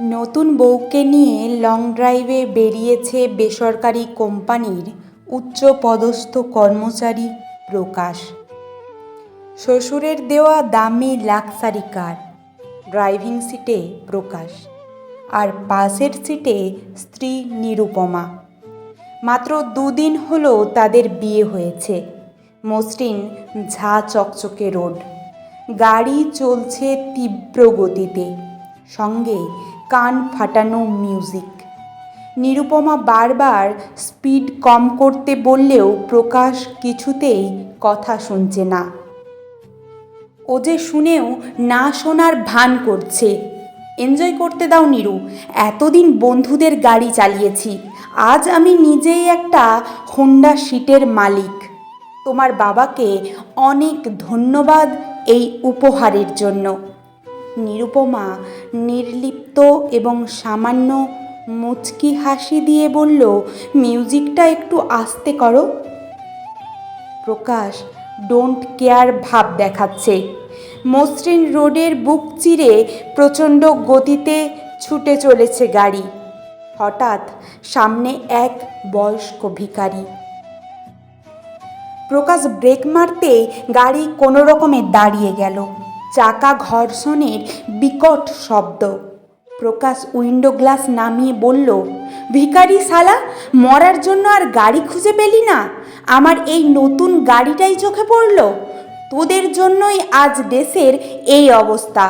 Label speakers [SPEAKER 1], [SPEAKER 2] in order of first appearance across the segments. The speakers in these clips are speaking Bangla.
[SPEAKER 1] নতুন বউকে নিয়ে লং ড্রাইভে বেরিয়েছে বেসরকারি কোম্পানির উচ্চপদস্থ কর্মচারী প্রকাশ। শ্বশুরের দেওয়া দামি লাক্সারি কার, ড্রাইভিং সিটে প্রকাশ। আর পাশের সিটে স্ত্রী নিরুপমা। মাত্র দুদিন হলো তাদের বিয়ে হয়েছে। মসৃণ ঝা চকচকে রোড। গাড়ি চলছে তীব্র গতিতে। সঙ্গে কান ফাটানো মিউজিক নিরুপমা বারবার স্পিড কম করতে বললেও প্রকাশ কিছুতেই কথা শুনছে না। ও যে শুনেও না শোনার ভান করছে। এনজয় করতে দাও নিরু, এতদিন বন্ধুদের গাড়ি চালিয়েছি, আজ আমি নিজেই একটা হোন্ডা সিটের মালিক। তোমার বাবাকে অনেক ধন্যবাদ এই উপহারের জন্য। নিরুপমা নির্লিপ্ত এবং সামান্য মুচকি হাসি দিয়ে বলল, মিউজিকটা একটু আস্তে করো। প্রকাশ ডোন্ট কেয়ার ভাব দেখাচ্ছে। মসৃণ রোডের বুক চিরে প্রচণ্ড গতিতে ছুটে চলেছে গাড়ি। হঠাৎ সামনে এক বয়স্ক ভিখারি। প্রকাশ ব্রেক মারতে গাড়ি কোনো রকমে দাঁড়িয়ে গেল। চাকা ঘর্ষণের বিকট শব্দ। প্রকাশ উইন্ডো গ্লাস নামিয়ে বলল ভিকারি শালা, মরার জন্য আর গাড়ি খুঁজে পেলি না? আমার এই নতুন গাড়িটাই চোখে পড়ল। তোদের জন্যই আজ দেশের এই অবস্থা।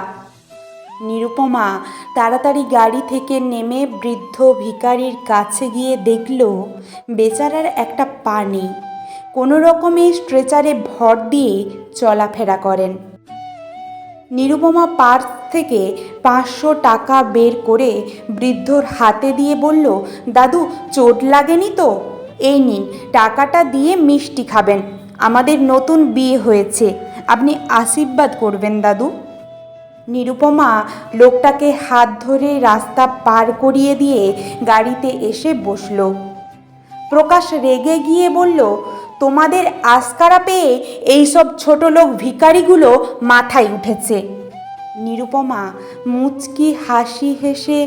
[SPEAKER 1] নিরুপমা তাড়াতাড়ি গাড়ি থেকে নেমে বৃদ্ধ ভিকারির কাছে গিয়ে দেখল, বেচারার একটা পা নেই। কোনো রকমে স্ট্রেচারে ভর দিয়ে চলাফেরা করেন। নিরুপমা পার্স থেকে পাঁচশো টাকা বের করে বৃদ্ধর হাতে দিয়ে বলল, দাদু, চোট লাগেনি তো? এই নিন, টাকাটা দিয়ে মিষ্টি খাবেন। আমাদের নতুন বিয়ে হয়েছে। আপনি আশীর্বাদ করবেন, দাদু। নিরুপমা লোকটাকে হাত ধরে রাস্তা পার করিয়ে দিয়ে গাড়িতে এসে বসল। প্রকাশ রেগে গিয়ে বলল তোমাদের আস্কারা পেয়ে এইসব ছোট লোক ভিখারিগুলো মাথায় উঠেছে। নিরুপমা মুচকি হাসি হেসে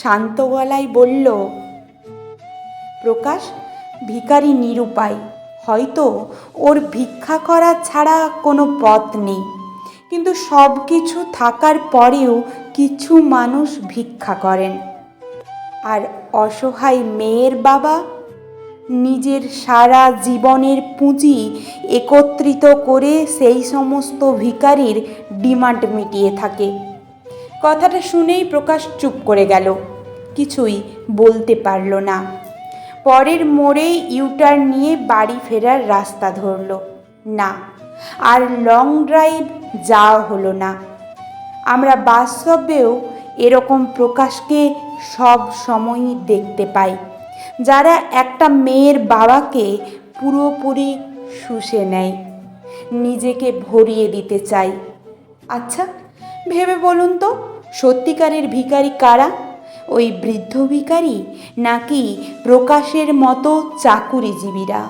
[SPEAKER 1] শান্ত গলায় বলল, প্রকাশ ভিকারি নিরুপায়, হয়তো ওর ভিক্ষা করা ছাড়া কোনো পথ নেই। কিন্তু সব কিছু থাকার পরেও কিছু মানুষ ভিক্ষা করেন। আর অসহায় মেয়ের বাবা নিজের সারা জীবনের পুঁজি একত্রিত করে সেই সমস্ত ভিখারির ডিমান্ড মিটিয়ে থাকে। কথাটা শুনেই প্রকাশ চুপ করে গেল। কিছুই বলতে পারল না। পরের মোড়েই ইউটার নিয়ে বাড়ি ফেরার রাস্তা ধরল। না, আর লং ড্রাইভ যাওয়া হলো না। আমরা বাস্তবেও এরকম প্রকাশকে সব সময়ই দেখতে পাই। যারা একটা মেয়ের বাবাকে পুরোপুরি শুষে নেয়, নিজেকে ভরিয়ে দিতে চাই আচ্ছা ভেবে বলুন তো, সত্যিকারের ভিকারি কারা? ওই বৃদ্ধ ভিকারি নাকি প্রকাশের মতো চাকুরিজীবীরা?